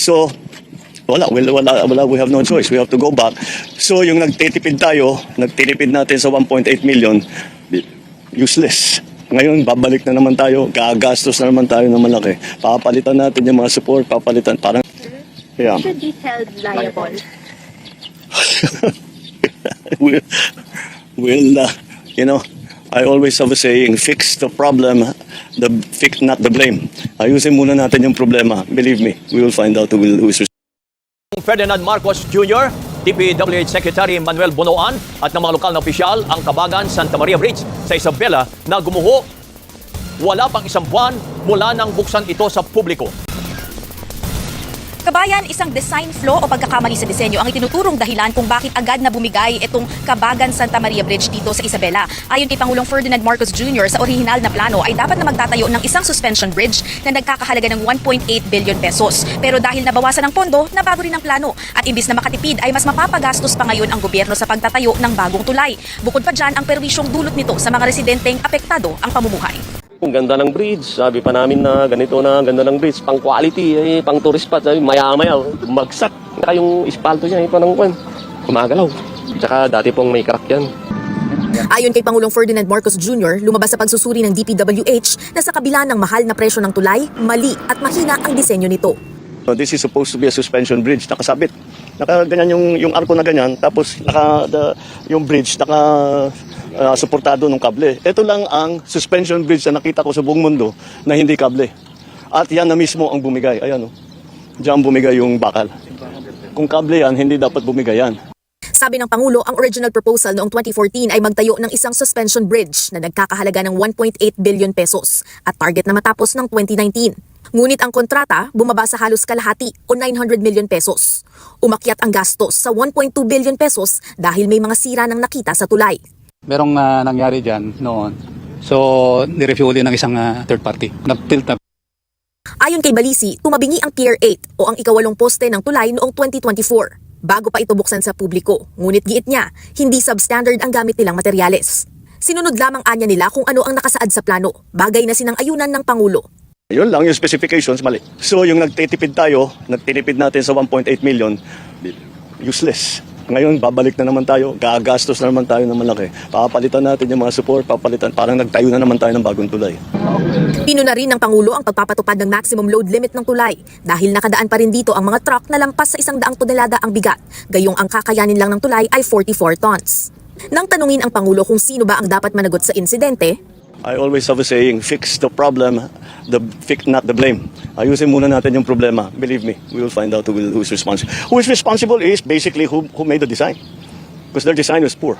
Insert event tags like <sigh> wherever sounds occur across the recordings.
So, wala, wala, wala, wala, we have no choice. We have to go back. So, yung nagtitipid tayo, nagtitipid natin sa 1.8 million, useless. Ngayon, babalik na naman tayo, gagastos na naman tayo ng malaki. Papalitan natin yung mga support, papalitan, parang, yeah. should be held liable. <laughs> will, will uh, you know, I always have a saying, fix the problem, the fix not the blame. Ayusin muna natin yung problema. Believe me, we will find out who will who's Ferdinand Marcos Jr., DPWH Secretary Manuel Bonoan at ng mga lokal na opisyal ang Kabagan Santa Maria Bridge sa Isabela na gumuho wala pang isang buwan mula nang buksan ito sa publiko. Kabayan, isang design flaw o pagkakamali sa disenyo ang itinuturong dahilan kung bakit agad na bumigay itong Kabagan Santa Maria Bridge dito sa Isabela. Ayon kay Pangulong Ferdinand Marcos Jr., sa orihinal na plano ay dapat na magtatayo ng isang suspension bridge na nagkakahalaga ng 1.8 billion pesos. Pero dahil nabawasan ng pondo, nabago rin ang plano at imbis na makatipid ay mas mapapagastos pa ngayon ang gobyerno sa pagtatayo ng bagong tulay. Bukod pa dyan, ang perwisyong dulot nito sa mga residenteng apektado ang pamumuhay. Ang ganda ng bridge, sabi pa namin na ganito na ang ganda ng bridge, pang quality, eh, pang tourist spot, sabi, maya-maya, magsak. Saka yung ispalto niya, eh, parang kwan, gumagalaw. Tsaka dati pong may crack yan. Ayon kay Pangulong Ferdinand Marcos Jr., lumabas sa pagsusuri ng DPWH na sa kabila ng mahal na presyo ng tulay, mali at mahina ang disenyo nito. So this is supposed to be a suspension bridge, nakasabit. Naka ganyan yung yung arko na ganyan, tapos naka the, yung bridge naka ah, suportado ng kable. Ito lang ang suspension bridge na nakita ko sa buong mundo na hindi kable. At yan na mismo ang bumigay. Ayan oh. Diyan bumigay yung bakal. Kung kable yan, hindi dapat bumigay yan. Sabi ng Pangulo, ang original proposal noong 2014 ay magtayo ng isang suspension bridge na nagkakahalaga ng 1.8 billion pesos at target na matapos ng 2019. Ngunit ang kontrata bumaba sa halos kalahati o 900 million pesos. Umakyat ang gastos sa 1.2 billion pesos dahil may mga sira ng nakita sa tulay. Merong ah, nangyari dyan noon. So, nireview ulit ng isang ah, third party. Nag-tilt na Ayon kay Balisi, tumabingi ang Tier 8 o ang ikawalong poste ng tulay noong 2024 bago pa ito buksan sa publiko. Ngunit giit niya, hindi substandard ang gamit nilang materyales. Sinunod lamang anya nila kung ano ang nakasaad sa plano, bagay na sinang ayunan ng Pangulo. Yun lang, yung specifications, mali. So yung nagtitipid tayo, nagtitipid natin sa 1.8 million, useless. Ngayon, babalik na naman tayo, gagastos na naman tayo ng malaki. Papalitan natin yung mga support, papalitan, parang nagtayo na naman tayo ng bagong tulay. Pino na rin ng Pangulo ang pagpapatupad ng maximum load limit ng tulay dahil nakadaan pa rin dito ang mga truck na lampas sa isang daang tonelada ang bigat, gayong ang kakayanin lang ng tulay ay 44 tons. Nang tanungin ang Pangulo kung sino ba ang dapat managot sa insidente, I always have a saying, fix the problem, the fix not the blame. Ayusin muna natin yung problema. Believe me, we will find out who who's responsible. Who is responsible is basically who, who made the design. Because their design was poor.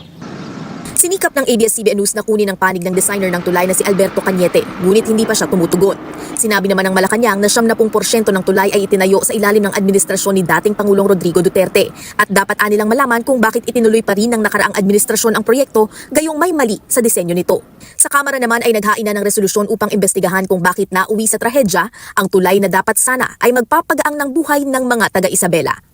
Sinikap ng ABS-CBN News na kunin ang panig ng designer ng tulay na si Alberto Cañete, ngunit hindi pa siya tumutugon. Sinabi naman ng Malacanang na 70% ng tulay ay itinayo sa ilalim ng administrasyon ni dating Pangulong Rodrigo Duterte at dapat anilang malaman kung bakit itinuloy pa rin ng nakaraang administrasyon ang proyekto gayong may mali sa disenyo nito. Sa Kamara naman ay naghain na ng resolusyon upang imbestigahan kung bakit nauwi sa trahedya ang tulay na dapat sana ay magpapagaang ng buhay ng mga taga-Isabela.